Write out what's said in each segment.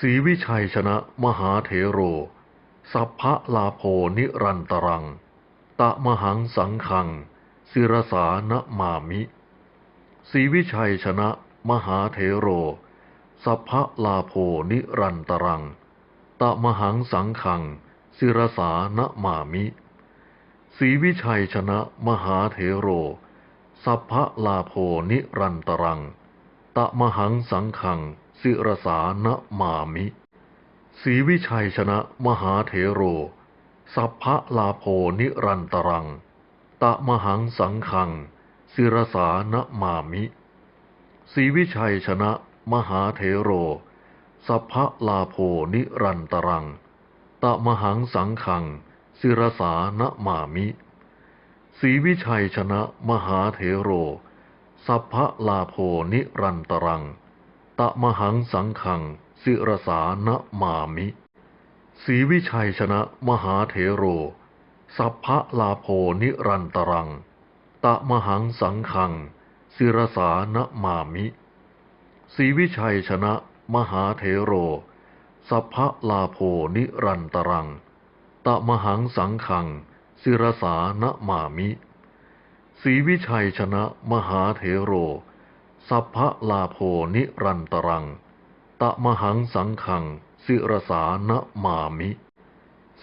ศรีวิชัยชนะมหาเถโร สัพพะลาโพนิรันตรัง ตะมหังสังขัง ศิรสานะมามิศรีวิชัยชนะมหาเถโร สัพพะลาโพนิรันตรัง ตะมหังสังขัง ศิรสานะมามิศรีวิชัยชนะมหาเถโร สัพพะลาโพนิรันตรัง ตะมหังสังขัง ศิรสานะมามิศรีวิชัยชนะมหาเถโร สัพพะลาโพนิรันตรัง ตะมหังสังขัง ศิรสานะมามิศรีวิชัยชนะมหาเถโร สัพพะลาโพนิรันตรัง ตะมหังสังขัง ศิรสานะมามิศรีวิชัยชนะมหาเถโร สัพพะลาโพนิรันตรัง ตะมหังสังขังศิรสานะมามิศรีวิชัยชนะมหาเถโร สัพพะลาโพนิรันตรัง ตะมหังสังขังศิรสานะมามิศรีวิชัยชนะมหาเถโร สัพพะลาโพนิรันตรัง ตะมหังสังขังศิรสานะมามิศรีวิชัยชนะมหาเถโร สัพพะลาโพนิรันตรัง ตะมหังสังขังศิรสานะมามิ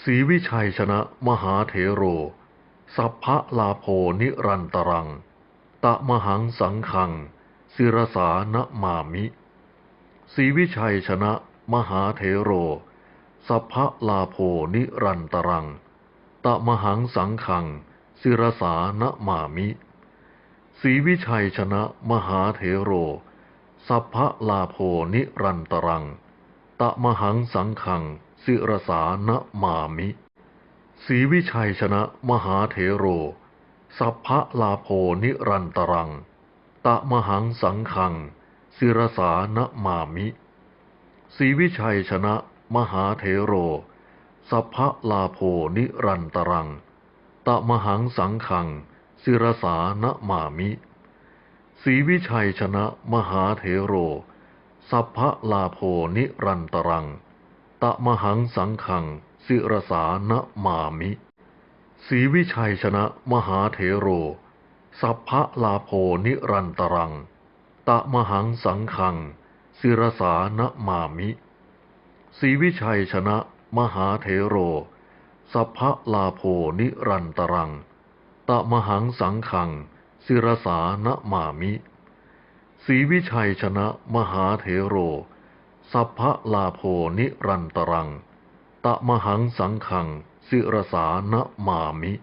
ศรีวิชัยชนะมหาเถโร สัพพะลาโพนิรันตรัง ตะมหังสังขังศิรสานะมามิศรีวิชัยชนะมหาเถโร สัพพะลาโพนิรันตรัง ตะมหังสังขังศิรสานะมามิ ศรีวิชัยชนะมหาเถโร สัพพะลาโพนิรันตรัง ตะมหังสังขังศิรสานะมามิศรีวิชัยชนะมหาเถโร สัพพะลาโพนิรันตรัง ตะมหังสังขังศิรสานะมามิศรีวิชัยชนะมหาเถโร สัพพะลาโพนิรันตรัง ตะมหังสังขัง ศิรสานะมามิศรีวิชัยชนะมหาเถโร สัพพะลาโพนิรันตรัง ตะมหังสังขังศิรสานะมามิศรีวิชัยชนะมหาเถโร สัพพะลาโพนิรันตรัง ตะมหังสังขังศิรสานะมามิศรีวิชัยชนะมหาเถโร สัพพะลาโพนิรันตรังะมหังสังขัง ศิรสานะมามิศรีวิชัยชนะมหาเถโร สัพพะลาโพนิรันตรัง ตะมหังสังขัง ศิรสานะมามิ